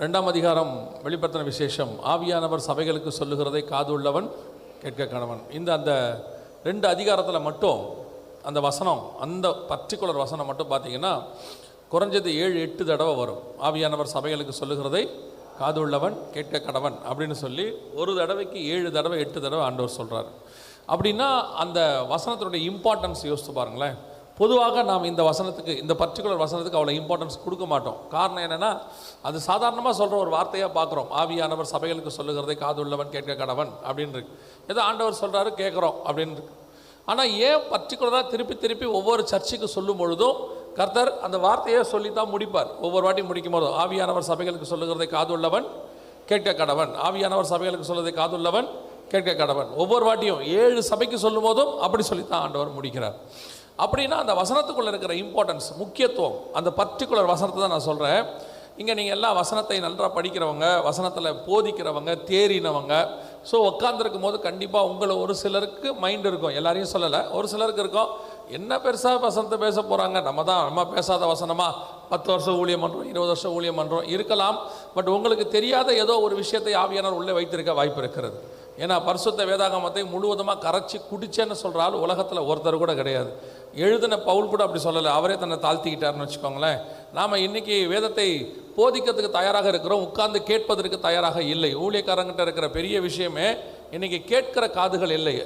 ரெண்டாம் அதிகாரம் வெளிப்படுத்தின விசேஷம். ஆவியானவர் சபைகளுக்கு சொல்லுகிறதை காது உள்ளவன் கேட்க கணவன். இந்த அந்த ரெண்டு அதிகாரத்தில் மட்டும் அந்த வசனம் அந்த பர்டிகுலர் வசனம் மட்டும் பார்த்தீங்கன்னா குறைஞ்சது ஏழு எட்டு தடவை வரும். ஆவியானவர் சபைகளுக்கு சொல்லுகிறதை காது உள்ளவன் கேட்க கடவன் அப்படின்னு சொல்லி ஒரு தடவைக்கு ஏழு தடவை எட்டு தடவை ஆண்டவர் சொல்கிறார் அப்படின்னா அந்த வசனத்தினுடைய இம்பார்ட்டன்ஸ் யோசித்து பாருங்களேன். பொதுவாக நாம் இந்த வசனத்துக்கு இந்த பர்டிகுலர் வசனத்துக்கு அவ்வளோ இம்பார்ட்டன்ஸ் கொடுக்க மாட்டோம். காரணம் என்னென்னா அது சாதாரணமாக சொல்கிற ஒரு வார்த்தையாக பார்க்குறோம். ஆவியானவர் சபைகளுக்கு சொல்லுகிறதை காது உள்ளவன் கேட்க கடவன் அப்படின்னு இருக்கு ஏதோ ஆண்டவர் சொல்கிறாரு கேட்குறோம் அப்படின்னு ஆனால் ஏன் பர்டிகுலராக திருப்பி திருப்பி ஒவ்வொரு சர்ச்சுக்கு சொல்லும் பொழுதும் கர்த்தர் அந்த வார்த்தையை சொல்லி தான் முடிப்பார். ஒவ்வொரு வாட்டி முடிக்கும் போதும் ஆவியானவர் சபைகளுக்கு சொல்லுகிறதை காதுள்ளவன் கேட்க கடவன். ஆவியானவர் சபைகளுக்கு சொல்லுவதை காதுள்ளவன் கேட்க கடவன். ஒவ்வொரு வாட்டியும் ஏழு சபைக்கு சொல்லும் போதும் அப்படி சொல்லித்தான் ஆண்டவர் முடிக்கிறார். அப்படின்னா அந்த வசனத்துக்குள்ளே இருக்கிற இம்பார்ட்டன்ஸ் முக்கியத்துவம் அந்த பர்டிகுலர் வசனத்தை தான் நான் சொல்கிறேன் இங்கே நீங்கள் எல்லாம் வசனத்தை நன்றாக படிக்கிறவங்க வசனத்தில் போதிக்கிறவங்க தேறினவங்க ஸோ உட்காந்துருக்கும் போது கண்டிப்பாக உங்களை ஒரு சிலருக்கு மைண்ட் இருக்கும். எல்லாரையும் சொல்லலை ஒரு சிலருக்கு இருக்கும். என்ன பெருசாக வசனத்தை பேச போகிறாங்க நம்ம தான் நம்ம பேசாத வசனமா? பத்து வருஷம் ஊழியம் பண்ணுறோம் இருபது வருஷம் ஊழியம் பண்ணுறோம் இருக்கலாம். பட் உங்களுக்கு தெரியாத ஏதோ ஒரு விஷயத்தை ஆவியானவர் உள்ளே வைத்திருக்க வாய்ப்பு இருக்கிறது. ஏன்னா பரிசுத்த வேதாகமத்தை முழுவதுமாக கரைச்சி குடிச்சேன்னு சொல்கிறாலும் உலகத்தில் ஒருத்தர் கூட கிடையாது. எழுதின பவுல் கூட அப்படி சொல்லலை. அவரே தன்னை தாழ்த்திக்கிட்டாருன்னு வச்சுக்கோங்களேன். நாம் இன்றைக்கி வேதத்தை போதிக்கிறதுக்கு தயாராக இருக்கிறோம். உட்கார்ந்து கேட்பதற்கு தயாராக இல்லை. ஊழியக்காரங்கிட்ட இருக்கிற பெரிய விஷயமே இன்றைக்கி கேட்கிற காதுகள் இல்லை.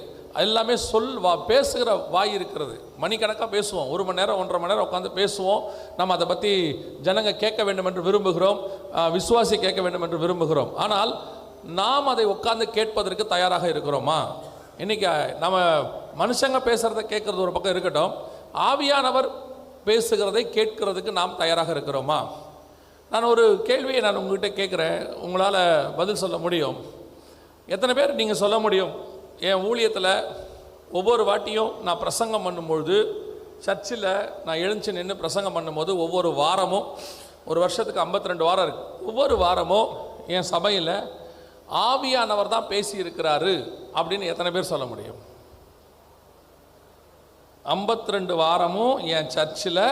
எல்லாமே சொல் வா பேசுகிற வாய் இருக்கிறது. மணிக்கணக்காக பேசுவோம். ஒரு மணி நேரம் ஒன்றரை மணி நேரம் உட்காந்து பேசுவோம். நம்ம அதை பற்றி ஜனங்க கேட்க வேண்டும் என்று விரும்புகிறோம் விசுவாசி கேட்க வேண்டும் என்று விரும்புகிறோம். ஆனால் நாம் அதை உட்கார்ந்து கேட்பதற்கு தயாராக இருக்கிறோமா? இன்றைக்கி நம்ம மனுஷங்க பேசுகிறத கேட்குறது ஒரு பக்கம் இருக்கட்டும். ஆவியானவர் பேசுகிறதை கேட்கிறதுக்கு நாம் தயாராக இருக்கிறோமா? நான் ஒரு கேள்வியை நான் உங்கள்கிட்ட கேட்குறேன். உங்களால் பதில் சொல்ல முடியும். எத்தனை பேர் நீங்கள் சொல்ல முடியும்? என் ஊழியத்தில் ஒவ்வொரு வாட்டியும் நான் பிரசங்கம் பண்ணும்பொழுது சர்ச்சில் நான் எழுந்து நின்று பிரசங்கம் பண்ணும்போது ஒவ்வொரு வாரமும் ஒரு வருஷத்துக்கு 52 வாரம் இருக்குது ஒவ்வொரு வாரமும் என் சபையில் ஆவியானவர் தான் பேசியிருக்கிறாரு அப்படின்னு எத்தனை பேர் சொல்ல முடியும்? 52 வாரமும் என் சர்ச்சில்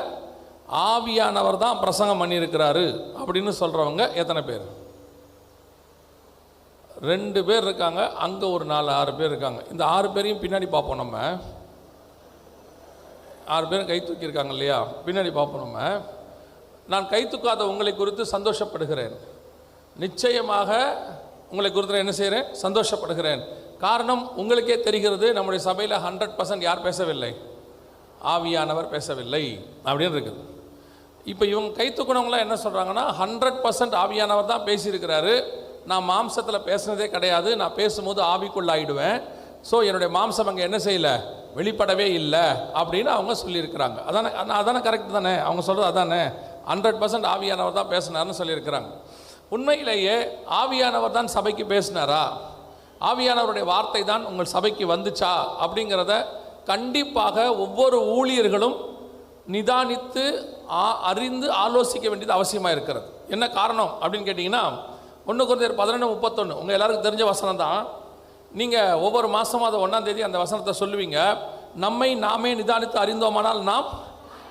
ஆவியானவர் தான் பிரசங்கம் பண்ணியிருக்கிறாரு அப்படின்னு சொல்கிறவங்க எத்தனை பேர்? ரெண்டு பேர் இருக்காங்க அங்கே ஒரு நாலு ஆறு பேர் இருக்காங்க. இந்த ஆறு பேரையும் பின்னாடி பார்ப்போம் நம்ம. ஆறு பேரும் கை தூக்கியிருக்காங்க இல்லையா? பின்னாடி பார்ப்போம் நம்ம. நான் கை தூக்காத உங்களை குறித்து சந்தோஷப்படுகிறேன். நிச்சயமாக உங்களை குறித்து நான் என்ன செய்கிறேன் சந்தோஷப்படுகிறேன். காரணம் உங்களுக்கே தெரிகிறது நம்முடைய சபையில் ஹண்ட்ரட் பர்சன்ட் யார் பேசவில்லை. ஆவியானவர் பேசவில்லை அப்படின்னு இருக்குது. இப்போ இவங்க கைத்துக்குணவங்களாம் என்ன சொல்கிறாங்கன்னா ஹண்ட்ரட் பர்சன்ட் ஆவியானவர் தான் பேசியிருக்கிறாரு. நான் மாம்சத்தில் பேசுனதே கிடையாது. நான் பேசும்போது ஆவிக்குள்ளாயிடுவேன். ஸோ என்னுடைய மாம்சம் அங்கே என்ன செய்யலை? வெளிப்படவே இல்லை. அப்படின்னு அவங்க சொல்லியிருக்கிறாங்க. அதானே அதான் அதானே கரெக்ட் தானே? அவங்க சொல்கிறது அதானே? ஹண்ட்ரட் பர்சன்ட் ஆவியானவர் தான் பேசினார்னு சொல்லியிருக்கிறாங்க. உண்மையிலேயே ஆவியானவர் தான் சபைக்கு பேசினாரா? ஆவியானவருடைய வார்த்தை தான் உங்கள் சபைக்கு வந்துச்சா? அப்படிங்கிறத கண்டிப்பாக ஒவ்வொரு ஊழியர்களும் நிதானித்து ஆ- அறிந்து ஆலோசிக்க வேண்டியது அவசியமாக இருக்கிறது. என்ன காரணம் அப்படின்னு கேட்டிங்கன்னா ஒன்று குறைந்தர் பதினொன்று முப்பத்தொன்று உங்கள் எல்லாருக்கும் தெரிஞ்ச வசனம் தான். நீங்கள் ஒவ்வொரு மாதமும் அதை ஒன்றாம் தேதி அந்த வசனத்தை சொல்லுவீங்க. நம்மை நாமே நிதானித்து அறிந்தோமானால் நாம்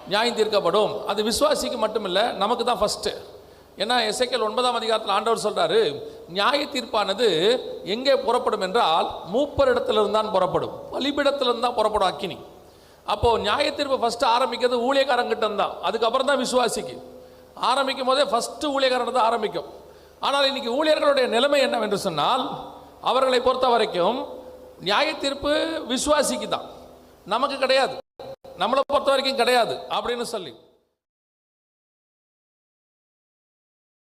நியாயம் தீர்க்கப்படும். அது விசுவாசிக்கு மட்டுமில்லை நமக்கு தான் ஃபஸ்ட்டு ஏன்னா எசைக்கல் ஒன்பதாம் அதிகாரத்தில் ஆண்டவர் சொல்கிறாரு நியாய தீர்ப்பானது எங்கே புறப்படும் என்றால் மூப்பர் இடத்திலிருந்து தான் புறப்படும். பலிபிடத்திலிருந்து தான் புறப்படும் அக்கினி. அப்போது நியாய தீர்ப்பு ஃபஸ்ட்டு ஆரம்பிக்கிறது ஊழியக்காரங்கிட்ட தான். அதுக்கப்புறம் தான் விசுவாசிக்கு. ஆரம்பிக்கும் போதே ஃபஸ்ட்டு ஊழியக்காரன் தான் ஆரம்பிக்கும். ஆனால் இன்னைக்கு ஊழியர்களுடைய நிலைமை என்னவென்று சொன்னால் அவர்களை பொறுத்த வரைக்கும் நியாய தீர்ப்பு விசுவாசிக்கு தான். நமக்கு கிடையாது. நம்மளை பொறுத்த வரைக்கும் கிடையாது அப்படின்னு சொல்லி.